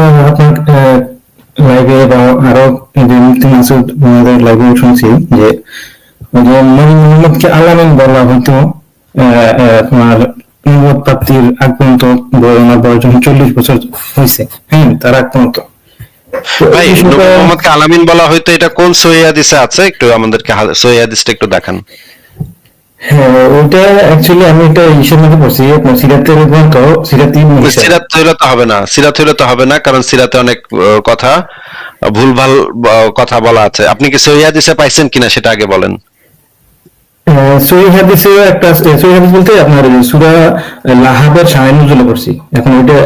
আপনার লাইভে বা আরও লাইভে শুনছি যে মোহাম্মদকে আলামিন বলা আহ, আপনার নবুয়ত প্রাপ্তির আগ পর্যন্ত বয়স চল্লিশ বছর হয়েছে। হ্যাঁ তার আগ পর্যন্ত। ভাই মোহাম্মদকে আলামিন বলা হয়তো এটা কোন সহি হাদিসে আছে? একটু আমাদেরকে হা- সহি হাদিসটা একটু দেখান। হ্যাঁ ওটা অ্যাকচুয়ালি আমি একটা ইসের মধ্যে পড়ছি। আপনার সিরাতের গ্রন্থ সিরাতি সিরাত হইলে তো হবে না। সিরাত হইলে তো হবে না কারণ সিরাতে অনেক কথা ভুলভাল কথা বলা আছে। আপনি কি সহি হাদিসে পাইছেন কিনা সেটা আগে বলেন। সহি হাদিসে একটা সহি হাদিস বলতে আপনার সুরা লাহাবের শাহে নজুলে পড়ছি। এখন ওইটা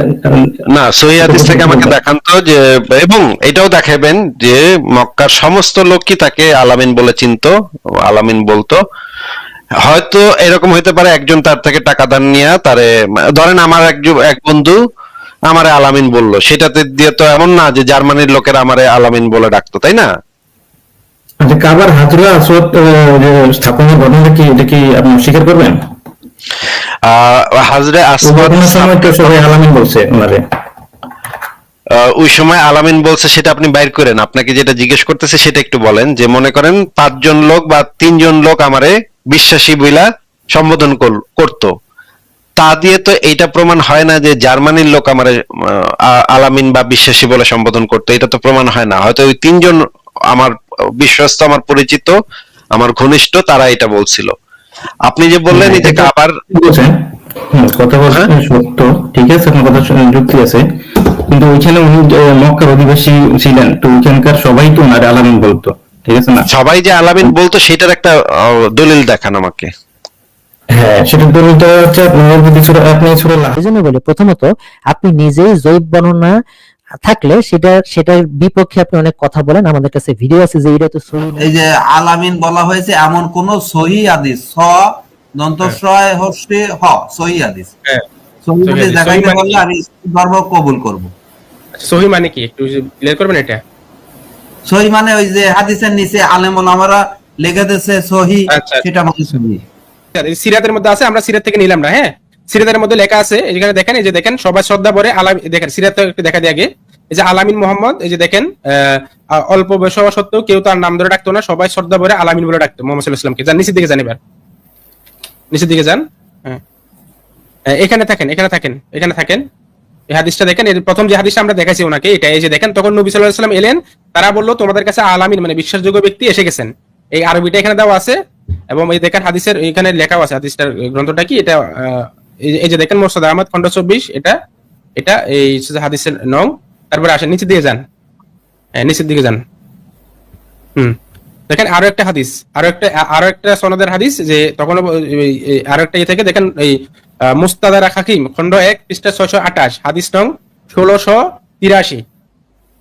না সহি হাদিস থেকে আমাকে দেখান তো যে এবং এটাও দেখাবেন যে মক্কার সমস্ত লোক কি তাকে আলামিন বলে চিনতো আলামিন বলতো। হয়তো এরকম হইতে পারে একজন তার থেকে টাকা দান নিয়ে তারে ধরেন আমার একজন এক বন্ধু আমারে আলামিন বলল সেটাতে দিয়ে তো এমন না যে জার্মানির লোকের আমারে আলামিন বলে ডাকতো তাই না? আচ্ছা কাবার হাজরা আহ, স্থাপনের ঘটনাটা কি এটা কি আপনি স্বীকার করবেন? আহ হাজরে ওই সময় তো সবাই আলামিন বলছে ওই সময় আলামিন বলছে সেটা আপনি বাইর করেন। আপনাকে যেটা জিজ্ঞেস করতেছে সেটা একটু বলেন। যে মনে করেন পাঁচজন লোক বা তিনজন লোক আমারে বিশ্বাসী বইলা সম্বোধন কর- করতো। তা দিয়ে তো এইটা প্রমাণ হয় না যে জার্মানির লোক আমারে আলামিন বা বিশ্বাসী বলে সম্বোধন করতো। এটা তো প্রমাণ হয় না। হয়তো ওই তিনজন আমার বিশ্বস্ত আমার পরিচিত আমার ঘনিষ্ঠ তারা এটা বলছিল। আপনি যে বললেন এই যে কাবার কি কথা বলছেন হ্যাঁ? সত্য। ঠিক আছে আপনার কথা শুনে যুক্তি আছে। কিন্তু ওইখানে উনি মক্কার অধিবাসী ছিলেন। তো ওইখানকার সবাই তো ওনারে আলামিন বলতো। ঠিক আছে না? সবাই যে আলামিন বলতো সেটার একটা দলিল দেখান আমাকে। হ্যাঁ সেটা দলিলটা হচ্ছে আপনি বলি প্রথমত আপনি নিজেই জৈব বর্ণনা থাকলে সেটা সেটার বিপক্ষে আপনি অনেক কথা বলেন। আমাদের কাছে ভিডিও আছে যে এটা তো সহি এই যে আলামিন বলা হয়েছে এমন কোন সহি হাদিস। স দন্তস্বয় হস্যে হ সহি হাদিস। হ্যাঁ সহি হাদিস। দেখাইতে মানে পারলে আমি ধর্ম কবুল করব। আচ্ছা, সহি মানে কি? একটু ক্লিয়ার করবেন এটা? সহি মানে ওই যে হাদিসের নিচে আলেম ওলামারা লিখে দিয়েছে সহি আচ্ছা। সেটা মানে সহি। সিরাতের মধ্যে আছে আমরা সিরাত থেকে নিলাম না হ্যাঁ? সিরাতের মধ্যে লেখা আছে এখানে দেখেন এই যে দেখেন সবাই শ্রদ্ধা আলাম দেখেন সিরাত দেখা দিয়ে আগে। এই যে আলামিন মোহাম্মদ এই যে দেখেন অল্প বয়স হওয়া সত্ত্বেও কেউ তার নাম ধরে ডাকতো না সবাই শ্রদ্ধা করে আলামিন বলে ডাকতো মোহাম্মদ সাল্লাহ ইসলামকে যান নিচের দিকে যান এবার। নিচের দিকে যান। হ্যাঁ। এখানে থাকেন এখানে থাকেন এখানে থাকেন। এই হাদিসটা দেখেন, এর প্রথম যে হাদিসটা আমরা দেখাইছি ওনাকে, এটা এই যে দেখেন, তখন নবী সাল্লাহ সাল্লাম এলেন, তারা বলল, তোমাদের কাছে আলামিন মানে বিশ্বাসযোগ্য ব্যক্তি এসে গেছেন। এই আরবিটা এখানে দেওয়া আছে, এবং এই দেখেন হাদিসের এখানে লেখাও আছে, হাদিসটার গ্রন্থটা কি? এটা এই যে- দেখেন মোর্শদ আহমদ খন্ড চব্বিশ, এটা এটা এই হাদিসের নং। তারপরে আসেন, নিচের দিকে যান। হ্যাঁ নিচের দিকে যান। হুম। দেখেন, আরও একটা হাদিস, আরও একটা আরও একটা সনদের হাদিস যে তখন আরও একটা ইয়ে থেকে দেখেন, এই মুস্তাদারা হাকিম খন্ড এক, পৃষ্ঠা ছয়শো আঠাশ, হাদিস নং ষোলোশো তিরাশি।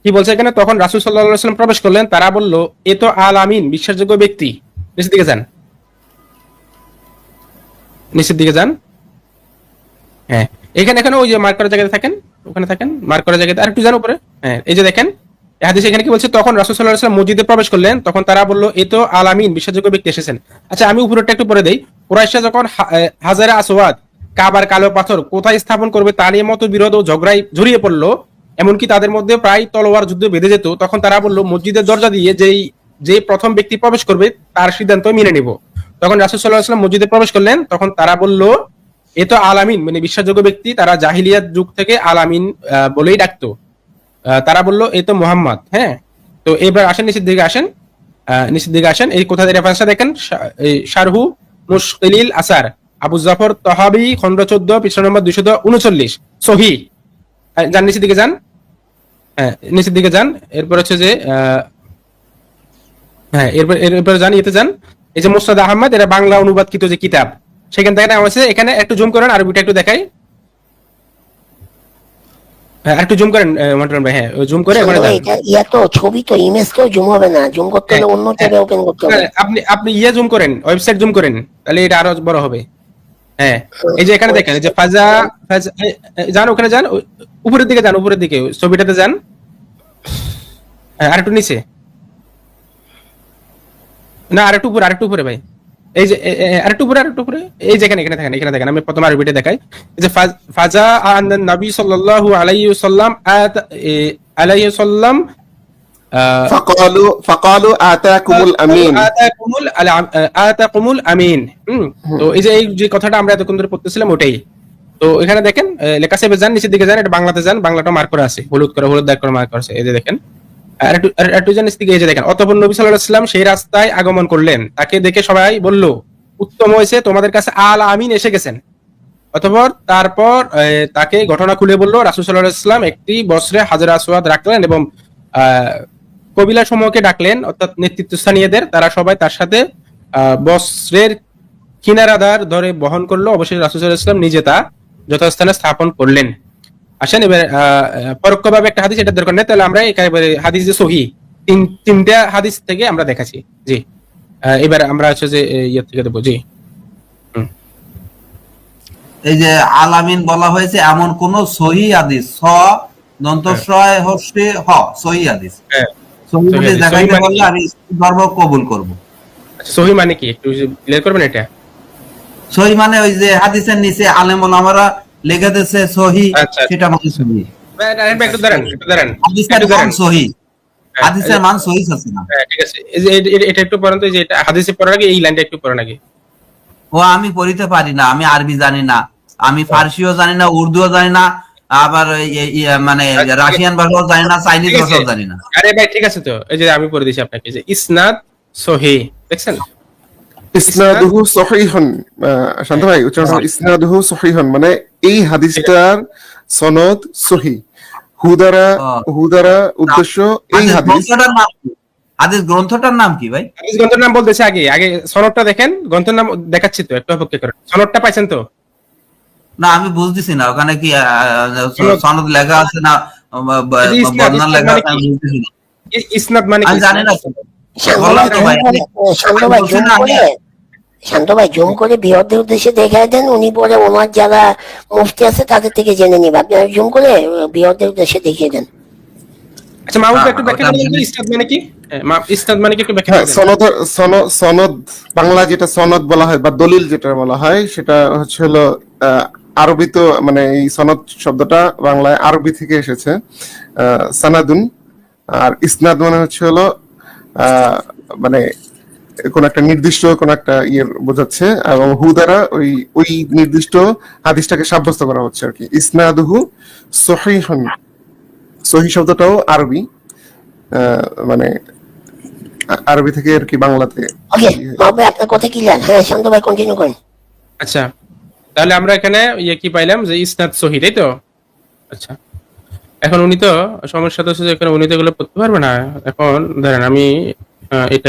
কি বলছে এখানে? তখন রাসুল সাল্লাম প্রবেশ করলেন, তারা বলল, এ তো আল আমিন বিশ্বাসযোগ্য ব্যক্তি। নিচের দিকে যান। নিচের দিকে যান। হ্যাঁ। এখানে এখানে ওই যে মার্ক করা জায়গাতে থাকেন? ওখানে থাকেন? মার্ক করা জায়গাতে। আর একটু যান উপরে। হ্যাঁ এই যে দেখেন হাদিসে এখানে কি বলছে? তখন রাসুল সাল্লাহ সাল্লাম মসজিদে প্রবেশ করলেন, তখন তারা বলল, এ তো আল আমিন বিশ্বাসযোগ্য ব্যক্তি এসেছেন। আচ্ছা আমি উপরেরটা একটু পরে দেই। কুরাইশা যখন হাজারে আসওয়াদ কাবার কালো পাথর কোথায় স্থাপন করবে তা নিয়ে মতো বিরোধ ও ঝগড়ায় জড়িয়ে পড়ল। এমনকি তাদের মধ্যে প্রায় তলোয়ার যুদ্ধ বেঁধে যেত। তখন তারা বলল, মসজিদের দরজা দিয়ে যেই যে প্রথম ব্যক্তি প্রবেশ করবে, তার সিদ্ধান্ত মেনে নিব। তখন রাসুল সাল্লাহ সাল্লাম মসজিদে প্রবেশ করলেন। তখন তারা বলল, এ তো আলামিন। মানে বিশ্বাসযোগ্য ব্যক্তি, তারা জাহিলিয়াত যুগ থেকে আলামিন বলেই ডাকতো। তারা বলল, এ তো মোহাম্মদ। হ্যাঁ? তো এবার আসেন নিচের দিকে আসেন। নিচের দিকে আসেন। এই কোথা রেফারেন্সটা দেখেন? শারহু মুশকিলিল আসার। আবু জাফর তহাবি খন্ড চোদ্দ পৃষ্ঠা নম্বর দুইশো উনচল্লিশ। সহি। যান নিচের দিকে যান। হ্যাঁ নিচের দিকে যান। এরপর হচ্ছে যে হ্যাঁ এরপর এরপর যান ইয়েতে যান। এই যে মুস্তাদ আহমদ এটা বাংলা অনুবাদকৃত যে কিতাব সেখান থেকে নেওয়া হয়েছে এখানে একটু জুম করেন আরবিটা একটু দেখাই। হ্যাঁ একটু জুম করেন মন্টন ভাই হ্যাঁ জুম করে ওখানে ইয়া তো ছবি তো ইমেজ তো জুম হবে না। জুম করতে হলে অন্য ট্যাবে ওপেন করতে হবে। হ্যাঁ, আপনি আপনি ইয়ে জুম করেন ওয়েবসাইট জুম করেন তাহলে এটা আরও বড় হবে। হ্যাঁ এই যে এখানে দেখেন যে ফাজা যান ওখানে যান উপরের দিকে যান, উপরের দিকে, ছবিটাতে যান। হ্যাঁ আরেকটু নিচে। না, আরেকটু উপরে আরেকটু উপরে ভাই। এই যে, এ- এ- আরেকটু উপরে আরেকটু উপরে। এই যে এখানে এখানে দেখেন এখানে দেখেন আমি প্রথম আরবিটা দেখাই। যে ফাজা আন নবী সাল্লাল্লাহু আলাইহি ওয়াসাল্লাম আলাইহি ওয়াসাল্লাম فقالوا فقالوا آتاكم الأمين আতাকুমুল আল- আতাকুমুল আমিন হুম, তো এই যে এই যে কথাটা আমরা এতক্ষণ ধরে পড়তেছিলাম ওটাই তো এখানে দেখেন আহ, লেখা সেবে যান নিচের দিকে যান এটা বাংলাতে যান বাংলাটা মার্ক করা আছে হলুদ করে হলুদ দাগ করে মার্ক করা আছে এই যে দেখেন আর একটু আর একটু যান নিচের দিকে এই যে দেখেন অতঃপর নবী সাল্লাল্লাহু আলাইহি ওয়াসাল্লাম সেই রাস্তায় আগমন করলেন তাকে দেখে সবাই বলল উত্তম হয়েছে তোমাদের কাছে আল আমিন এসে গেছেন অতঃপর তারপর আহ, তাকে ঘটনা খুলে বলল রাসূল সাল্লাল্লাহু আলাইহি ওয়াসাল্লাম একটি বস্ত্রে হাজার আসওয়াদ রাখলেন এবং আহ, কবিলা সমূহকে ডাকলেন অর্থাৎ নেতৃত্বস্থানীয়দের তারা সবাই তার সাথে বস্ত্রের কিনারাদার ধরে বহন করল। অবশ্যই রাসূল ওয়াসাল্লাম নিজে তা যথাস্থানে স্থাপন করলেন। আসেন এবার আহ, পরোক্ষভাবে একটা হাদিস এটা দরকার নেই। তাহলে আমরা একেবারে হাদিস যে সহি তিন তিনটা হাদিস থেকে আমরা দেখাচ্ছি। জি। এবার আমরা হচ্ছে যে ইয়ে থেকে দেবো। জি। এই যে আলামিন বলা হয়েছে এমন কোন সহি হাদিস স দন্তস্বয় হস্যে হ সহি হাদিস। হ্যাঁ। সহি সহি হাদিস হাদিস। দেখাইতে পারলে আমি ধর্ম কবুল করব। আচ্ছা, সহি মানে কি? একটু ক্লিয়ার করবেন এটা? সহি মানে ওই যে হাদিসের নিচে আলেম লেখে দিয়েছে সহি আচ্ছা। সেটা মানে সহি। একটু দাঁড়ান একটু দাঁড়ান হাদিসের মান সহি। হ্যাঁ, হাদিসের মান সহি আছে না। হ্যাঁ ঠিক আছে। এই যে এ- এ- এটা একটু পড়েন তো যে এটা হাদিসে পড়ার আগে এই লাইনটা একটু পড়েন আগে। ও আমি পড়িতে পারি না আমি আরবি জানি না আমি ফার্সিও জানি না উর্দুও জানি না আবার এই মানে রাশিয়ান ভাষাও জানি না চাইনিজ ভাষাও জানি না। আরে ভাই ঠিক আছে তো। এই যে আমি পড়ে দিচ্ছি আপনাকে যে ইসনাদ সহি দেখছেন? ইসনাদুহু সহিহন শান্ত ভাই উচ্চারণ ইসনাদুহু সহিহন মানে এই হাদিসটার সনদ সহি। হুদারা উদ্দেশ্য এই হাদিস হাদিস গ্রন্থটার নাম কি? হাদিস গ্রন্থটার নাম কি ভাই? হাদিস গ্রন্থের নাম বলতেছে আগে আগে সনদটা দেখেন গ্রন্থের নাম দেখাচ্ছি তো একটু অপেক্ষা করেন। সনদটা পাইছেন তো? না আমি বুঝতেছি না ওখানে কি আহ, সনদ- লেখা আছে না বর্ণনা লেখা মানে আছে আমি বুঝতেছি না। ইসনাদ মানে কি? আমি জানি না শান্ত ভাই। জুম করে বৃহৎদের উদ্দেশ্যে দেখায় দেন উনি পরে ওনার যারা মুফতি আছে তাদের থেকে জেনে নিবে। আপনারা জুম করে বৃহৎদের উদ্দেশ্যে দেখিয়ে দেন। আচ্ছা মাহবুব হ্যাঁ, একটু ব্যাখ্যা করে আমি- ইসনাদ মানে কি? হ্যাঁ, মা- ইসনাদ মানে কি একটু ব্যাখ্যা হ্যাঁ সনদ সনদ বাংলা যেটা সনদ বলা হয় বা দলিল যেটা বলা হয় সেটা হচ্ছে হলো আহ, আরবি তো মানে এই সনদ শব্দটা বাংলায় আরবি থেকে এসেছে। আহ, সানাদুন আর ইসনাদ মানে হচ্ছে হলো মানে কোন একটা নির্দিষ্ট কোন একটা ইয়ের বোঝাচ্ছে এবং হু দ্বারা ওই ওই নির্দিষ্ট হাদিসটাকে সাব্যস্ত করা হচ্ছে আর কি। ইসনাদুহু সহিহন সহি শব্দটাও আরবি মানে আরবি থেকে আর কি বাংলাতে। আপনার কথা ক্লিয়ার হ্যাঁ শান্ত ভাই কন্টিনিউ করেন। আচ্ছা তাহলে আমরা এখানে ইয়ে কি পাইলাম যে ইসনাদ সহি তাই তো? আচ্ছা। এখন উনি তো সমস্যা তো হচ্ছে যে এখানে উনি তো এগুলো পড়তে পারবে না। এখন ধরেন আমি এটা